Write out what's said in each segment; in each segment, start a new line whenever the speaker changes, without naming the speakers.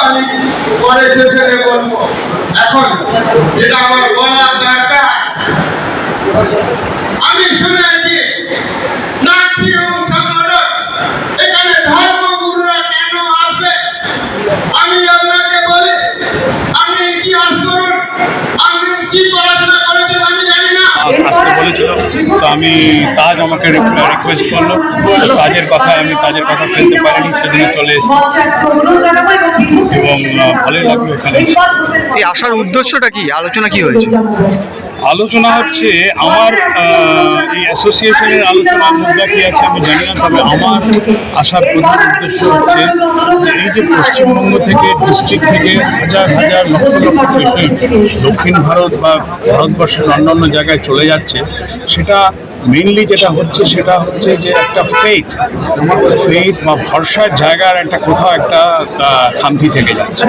আমি পরে শেষে বলব। এখন যেটা আমার বলার দরকার আমি শুনেছি নার্সিংহোম সংগঠন এখানে ধর্মগুরুরা কেন আসবে আমি আপনাকে বলি আমি ইতিহাস করুন আমি কি পড়াশোনা করেছি আমি জানি না
আসতে বলেছিল তো আমি তাজ আমাকে রিকোয়েস্ট করল। তো তাজের কথা আমি তাজের কথা ফেলতে পারিনি সেদিনে চলে এসেছি। এবং ভালোই লাগল ওখানে।
এই আসার উদ্দেশ্যটা কি? আলোচনা কি হয়েছে?
আলোচনা হচ্ছে আমার এই অ্যাসোসিয়েশনের আলোচনার মুদ্রা কি আছে আমি জানি না তবে আমার আসার প্রধান উদ্দেশ্য হচ্ছে যে এই যে পশ্চিমবঙ্গ থেকে ডিস্ট্রিক্ট থেকে হাজার হাজার লক্ষ লক্ষ পেশেন্ট দক্ষিণ ভারত বা ভারতবর্ষের অন্যান্য জায়গায় চলে যাচ্ছে সেটা মেনলি যেটা হচ্ছে সেটা হচ্ছে যে একটা ফেথ ফেথ বা ভরসার জায়গার একটা কোথাও একটা খামতি থেকে যাচ্ছে।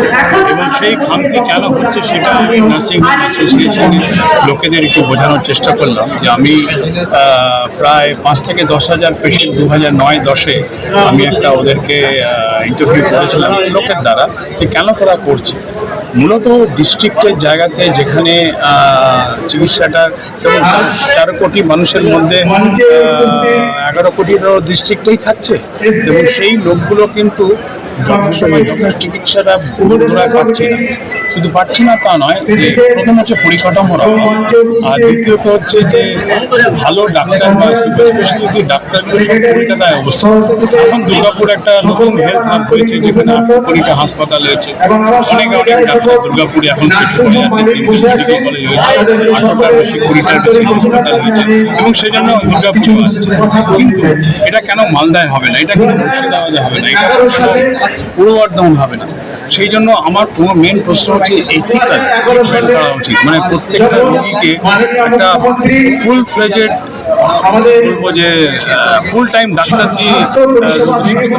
এবং সেই খামতি কেন হচ্ছে সেটা আমি নার্সিং হোম অ্যাসোসিয়েশনের লোকেদের একটু বোঝানোর চেষ্টা করলাম যে আমি প্রায় পাঁচ থেকে দশ হাজার পেশেন্ট দু হাজার নয় দশে আমি একটা ওদেরকে ইন্টারভিউ করেছিলাম লোকের দ্বারা যে কেন তারা করছে। মূলত ডিস্ট্রিক্টের জায়গাতে যেখানে চিকিৎসাটা তেরো কোটি মানুষের মধ্যে এগারো কোটির ডিস্ট্রিক্টেই থাকছে। এবং সেই লোকগুলো কিন্তু যথাসময় যথেষ্ট চিকিৎসাটা বন্ধুরা পাচ্ছে না। শুধু পাচ্ছি না তা নয়, যে প্রথম হচ্ছে পরিকাঠামোর আর দ্বিতীয়ত হচ্ছে যে ভালো ডাক্তার বা সুপার স্পেশালিটি ডাক্তারগুলো সব কলকাতায় অবস্থিত। এখন দুর্গাপুর একটা নতুন হেলথ হাব হয়েছে, যেখানে কোটিটা হাসপাতাল হয়েছে অনেক অনেক ডাক্তার দুর্গাপুরে এখন যাচ্ছে তিনটে মেডিকেল কলেজ হয়েছে আঠারোটার বেশি কুড়িটার বেশি হাসপাতাল হয়েছে, এবং সেই জন্য দুর্গাপুরে আসছে। কিন্তু এটা কেন মালদায় হবে না? এটা কেন মুর্শিদাবাদে হবে না? এটা পূর্ব বর্ধমান হবে না। সেই জন্য আমার কোনো মেন প্রশ্ন হচ্ছে এথিক্যাল ট্রিটমেন্ট করা উচিত। মানে প্রত্যেকটা রোগীকে একটা ফুল ফ্লেজেড বলব যে ফুল টাইম ডাক্তার দিয়ে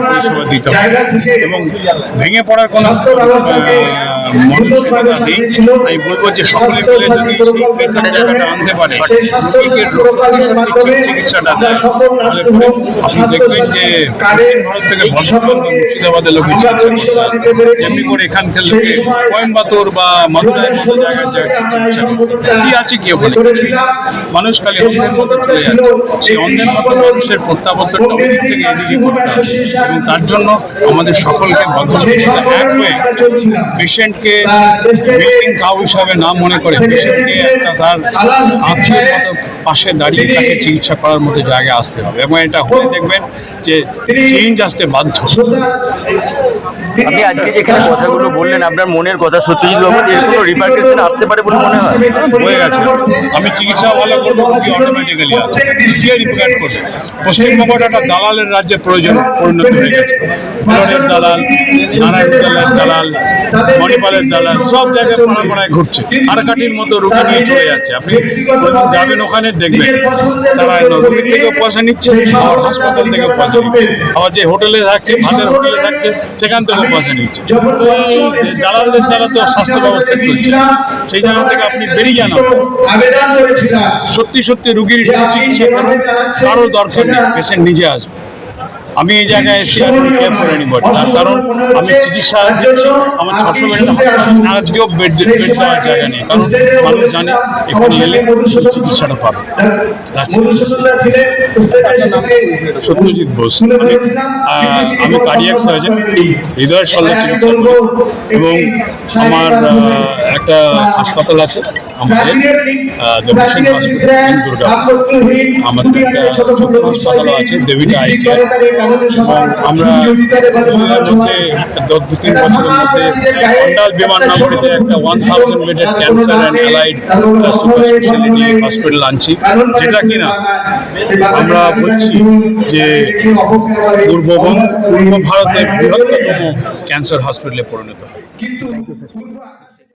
পরিষেবা দিতে হবে। এবং ভেঙে পড়ার কোনো আমি বলব যে সকলে মিলে যদি সেই ফেরত জায়গাটা আনতে পারে রোগীকে সত্যি সত্যি চিকিৎসাটা দেয়। তাহলে আপনি দেখবেন যে ভারত থেকে বর্ধমান মুর্শিদাবাদের লোকে চিকিৎসা যেমনি করে এখানকার লোকে কোয়েম্বাতোর বা মাদুরাইয়ের মতো জায়গার জায়গায় চিকিৎসা কি আছে কি ওখানে? কিছুই নেই। মানুষ খালি অন্ধের মতো চলে যাচ্ছে। সেই অন্ধের মতো মানুষের প্রত্যাবর্তনটা ওদিক থেকে এদিকে করতে হবে এবং তার জন্য আমাদের সকলকে ভদ্রতা এক হয়ে পেশেন্টকে মিল্কিং কাউ হিসাবে না মনে করে। পেশেন্টকে একটা তার আত্মীয়ের মতো পাশে দাঁড়িয়ে তাকে চিকিৎসা করার মতো জায়গায় আসতে হবে। এবং এটা হলে দেখবেন যে চেঞ্জ আসতে বাধ্য।
আপনি আজকে যেখানে কথাগুলো বললেন আপনার মনের কথা সত্যজিৎ বাবু এর কোনো রিপার্কেশন আসতে পারে বলে মনে হয়?
হয়ে গেছে। আমি চিকিৎসা ভালো করব রোগী অটোমেটিক্যালি আসবে। কে রিপোর্ট করবে। পশ্চিমবঙ্গটা একটা দালালের রাজ্যে প্রয়োজন পরিণত হয়ে গেছে। ফ্লোরের দালাল নারায়ণতালের দালাল মণিপালের দালাল সব জায়গায় পাড়া পাড়ায় ঘুরছে। আরকাটির মতো রুগী নিয়ে চলে যাচ্ছে। আপনি যাবেন ওখানে দেখবেন, তারা রোগীর থেকে পয়সা নিচ্ছে হাসপাতাল থেকে পয়সা নিচ্ছে। আবার যে হোটেলে থাকছে, ভাতের হোটেলে থাকছে, সেখান থেকে পয়সা নিচ্ছে। দালালদের দ্বারা তো স্বাস্থ্য ব্যবস্থা চলছে। সেই জায়গা থেকে আপনি বেরিয়ে যান সত্যি সত্যি রুগীর চিকিৎসা করুন কারও দরকার নেই, পেশেন্ট নিজে আসবে। আমি এই জায়গায় এসে কেয়ার ফর এনিবডি তার কারণ আমি চিকিৎসা দিচ্ছি আমার ছশো হাসপাতাল আজকেও বেড বেড দেওয়ার জায়গা নেই কারণ মানুষ জানে এখানে এলে চিকিৎসাটা পাবে। সত্যজিৎ বোস আমি আহ, আমি কার্ডিয়াক সার্জন হৃদয় শল্য চিকিৎসা করি। এবং আমার একটা হাসপাতাল আছে আমাদের ইন আমাদের একটা হাসপাতালও আছে দেবিটা আই কেয়ার আমরা দু তিন বছরের মধ্যে অন্ডাল একটা ওয়ান থাউজেন্ড বেডের cancer and allied super speciality hospital আনছি যেটা কিনা আমরা বলছি যে পূর্ববঙ্গ পূর্ব ভারতের বৃহত্তম ক্যান্সার হসপিটালে পরিণত
কিন্তু